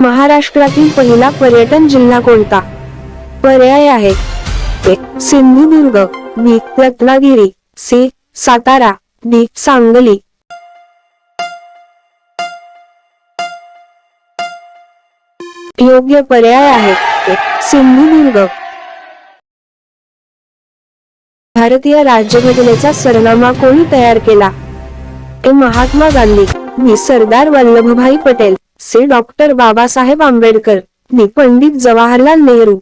महाराष्ट्रातील पहिला पर्यटन जिल्हा कोणता? पर्याय आहे. Sindhudurg B. Ratnagiri C. Satara D. Sangli. योग्य पर्याय आहे. सिंधुदुर्ग. भारतीय राज्यघटनेचा सरनामा कोणी तयार केला? A. Mahatma Gandhi B. Sardar Vallabhbhai Patel. C doctor Babasaheb Ambedkar D Pandit Jawaharlal Nehru.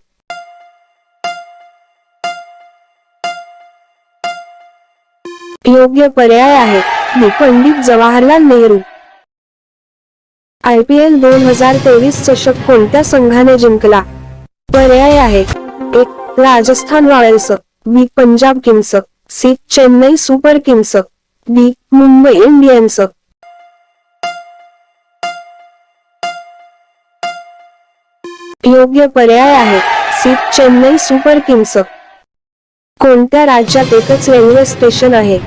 योग्य पर्याय आहे Pandit Jawaharlal Nehru. I P L दोन हजार तेवीस चषक कोणत्या संघाने जिंकला? पर्याय आहे एक Rajasthan Royals B Punjab Kings C Chennai Super Kings D Mumbai Indians. योग्य पर्याय आहे. C Chennai Super Kings. कोणत्या राज्यात एकच रेल्वे स्टेशन आहे?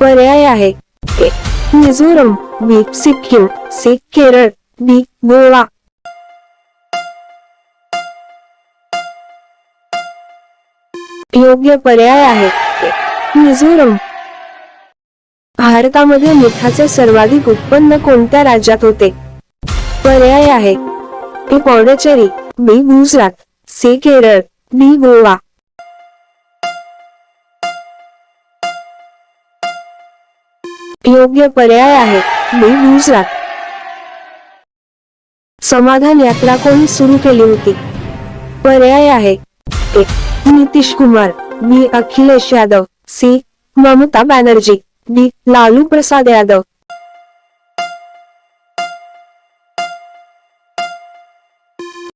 पर्याय आहे. A Mizoram B Sikkim C Kerala B Goa. योग्य पर्याय आहे. मिझोरम. भारतामध्ये मिठाचे सर्वाधिक उत्पन्न कोणत्या राज्यात होते? पर्याय आहे. Pondicherry. B Gujarat. C Kerala. D Goa. योग्य पर्याय आहे. बी गुजरात. समाधान यात्रा कोणी सुरू केली होती? पर्याय आहे. एक Nitish Kumar. B. Akhilesh Yadav. C. Mamata Banerjee. D Lalu Prasad Yadav.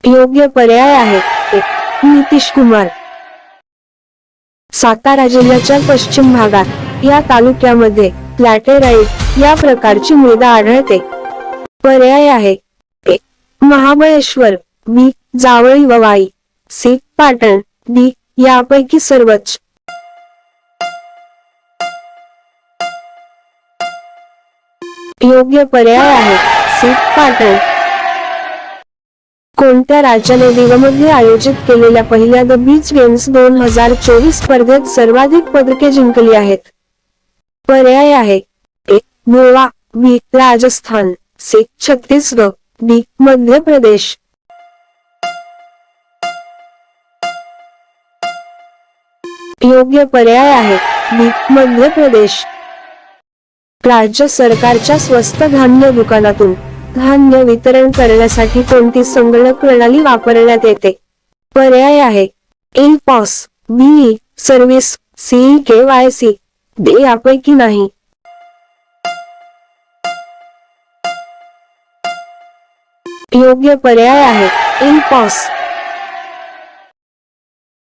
योग्य पर्याय आहे नितीश कुमार. सातारा जिल्ह्याच्या पश्चिम भागात या तालुक्यामध्ये लॅटेराईट या प्रकारची मृदा आढळते. पर्याय आहे महाबळेश्वर बी जावळी ववाई सी पाटण डी यापैकी सर्वच. योग्य पर्याय आहे सी पाटण. कोणत्या राज्याने दिवमध्ये आयोजित केलेल्या पहिल्या द बीच गेम्स दोन हजार चोवीस स्पर्धेत सर्वाधिक पदके जिंकली आहेत? पर्याय आहे. एक Goa B. Rajasthan C. Chhattisgarh D. Madhya Pradesh. योग्य पर्याय आहे. बी. मध्य प्रदेश. राज्य सरकारच्या स्वस्त धान्य दुकानातून. धान्य वितरण करण्यासाठी कोणती संगणक प्रणाली वापरण्यात येते? पर्याय आहे. A POS B service C K Y C D यापैकी नाही. योग्य पर्याय आहे. In POS.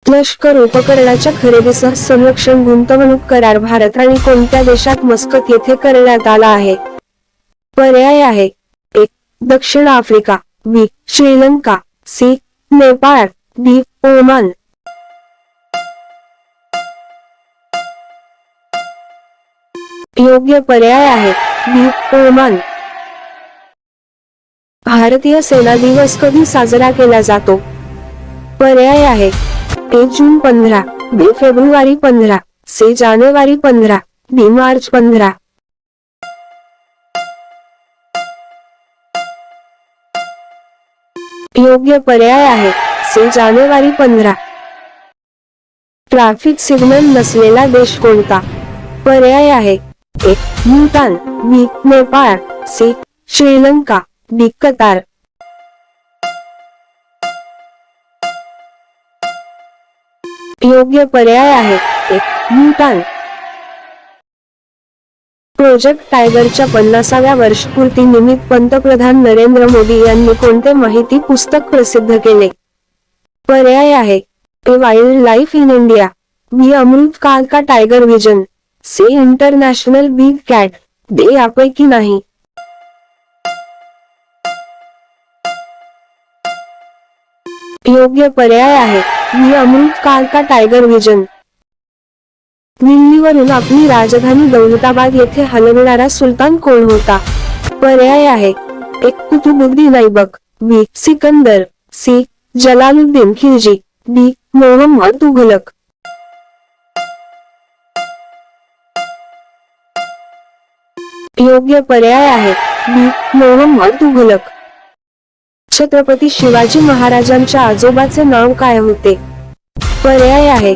लष्कर उपकरणाच्या खरेदीसह संरक्षण गुंतवणूक करार भारत आणि कोणत्या देशात मस्कत येथे करण्यात आला आहे? पर्याय आहे. दक्षिण Africa B Sri Lanka C. Nepal D. Oman. योग्य पर्याय आहे बी ओमान. भारतीय सेना दिवस कधी साजरा केला जातो? पर्याय आहे ए जून पंधरा बी फेब्रुवारी पंधरा सी जानेवारी पंधरा डी मार्च पंधरा. योग्य पर्याय आहे. सी जानेवारी पंधरा. ट्रॅफिक सिग्नल नसलेला देश कोणता? पर्याय आहे. एक Bhutan B Nepal C Sri Lanka D Qatar. योग्य पर्याय आहे. एक भूतान प्रोजेक्ट टायगरच्या पन्नासाव्या वर्षपूर्ती निमित्त पंतप्रधान नरेंद्र मोदी यांनी कोणते माहिती पुस्तक प्रसिद्ध केले? पर्याय आहे. A wild life in India. B Amrit Kaal का tiger vision. C international big cat. D यापैकी नाही. योग्य पर्याय आहे. मी अमृत काल का टायगर विजन. दिल्लीवरून आपली राजधानी दौलताबाद येथे हलविणारा सुलतान कोण होता? पर्याय आहे. एक Qutubuddin Aibak B Sikandar. C. Jalaluddin Khilji. B Mohammad Tughlaq. योग्य पर्याय आहे. बी मोहम्मद तुघलक. छत्रपती शिवाजी महाराजांच्या आजोबाचे नाव काय होते? पर्याय आहे.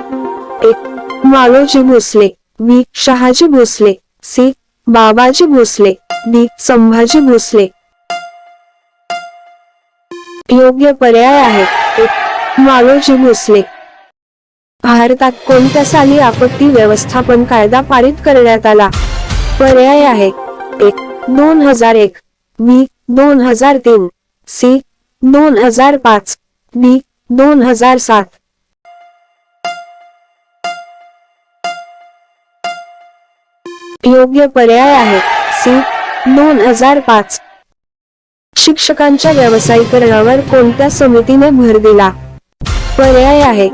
एक Maloji Bhosale B Shahaji Bhosale C. Babaji Bhosale D. Sambhaji Bhosale. योग्य पर्याय आहे. मालोजी भोसले. भारतात कोणत्या साली आपत्ती व्यवस्थापन कायदा पारित करण्यात आला? पर्याय आहे. एक. दोन हजार एक. बी दोन हजार तीन. सी. दोन हजार पाच. डी. दोन हजार सात. योग्य पर्याय आहे. सी. दोन हजार पाच. शिक्षकांच्या व्यवसायीकरणावर कोणत्या समितीने भर दिला? पर्याय आहे.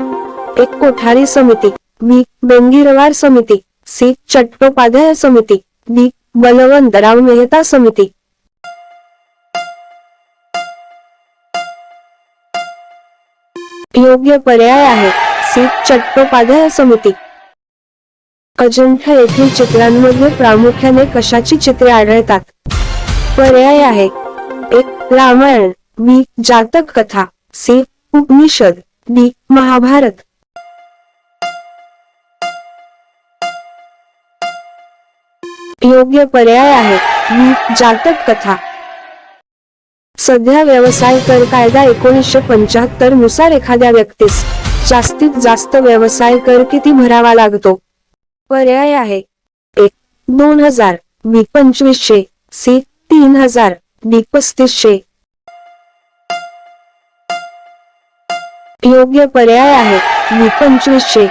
एक कोठारी समिती. बी. बेंगीरवार समिती. सी. चट्टोपाध्याय समिती. डी. बलवंतराव मेहता समिती. योग्य पर्याय आहे. सी. चट्टोपाध्याय समिती. अजंठा येथील चित्रांमध्ये प्रामुख्याने कशाची चित्रे आढळतात? पर्याय आहे. एक रामायण. बी जातक कथा. सी उपनिषद. डी महाभारत. योग्य पर्याय आहे. बी जातक कथा. सध्या व्यवसाय कर कायदा एकोणीसशे पंच्याहत्तरनुसार एखाद्या व्यक्तीस जास्तीत जास्त व्यवसाय कर किती भरावा लागतो? पर्याय आहे. एक दोन हजार मी पंचवीसशे सी तीन हजार डी पस्तीसशे. योग्य पर्याय आहे मी पंचवीसशे.